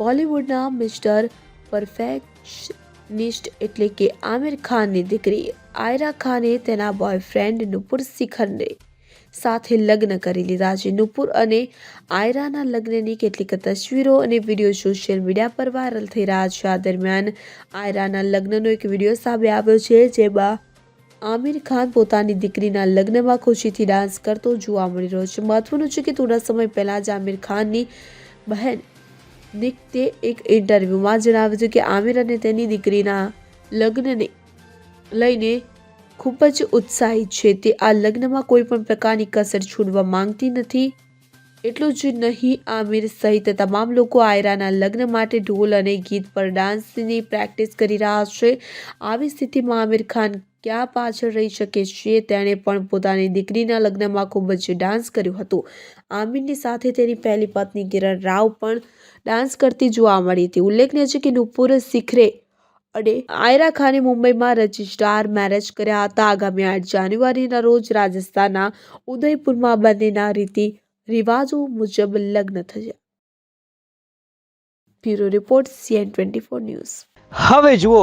બોલિવૂડના mister perfectionist એટલે કે આમિર ખાનની દીકરી આયરા ખાને તેના બોયફ્રેન્ડ નુપુર શિખરને સાથે લગ્ન કરી લીધા છે. નુપુર અને આયરાના લગ્નની કેટલીક તસવીરો અને વીડિયો સોશિયલ મીડિયા પર વાયરલ થઈ રહ્યા છે. આ દરમિયાન આયરાના લગ્નનો એક વીડિયો સામે આવ્યો છે, જેમાં આમિર ખાન પોતાની દીકરીના લગ્નમાં ખુશીથી ડાન્સ કરતો જોવા મળી રહ્યો છે. મહત્વનું છે કે થોડા સમય પહેલા જ આમિર ખાનની બહેન નિકતે એક ઇન્ટરવ્યૂમાં જણાવ્યું હતું કે આમિર અને તેની દીકરીના લગ્નને લઈને ખૂબ જ ઉત્સાહિત છે. તે આ લગ્નમાં કોઈ પણ પ્રકારની કસર છોડવા માંગતી નથી. એટલું જ નહીં, આમિર સહિત તમામ લોકો આયરાના લગ્ન માટે ઢોલ અને ગીત પર ડાન્સની પ્રેક્ટિસ કરી રહ્યા છે. આવી સ્થિતિમાં આમિર ખાન ક્યાં પાછળ રહી શકે છે તેણે પણ પોતાની દીકરીના લગ્નમાં ખૂબ જ ડાન્સ કર્યું હતું. આમિરની સાથે તેની પહેલી પત્ની કિરણ રાવ પણ ડાન્સ કરતી જોવા મળી હતી. ઉલ્લેખનીય છે કે નુપુર શિખરે અને આયરા ખાને મુંબઈમાં રજિસ્ટ્રાર મેરેજ કર્યા હતા. આગામી આઠ જાન્યુઆરીના રોજ રાજસ્થાનના ઉદયપુરમાં બંનેના રીતિ રિવાજો મુજબ લગ્ન થયા. Bureau report CN twenty four news. હવે જુઓ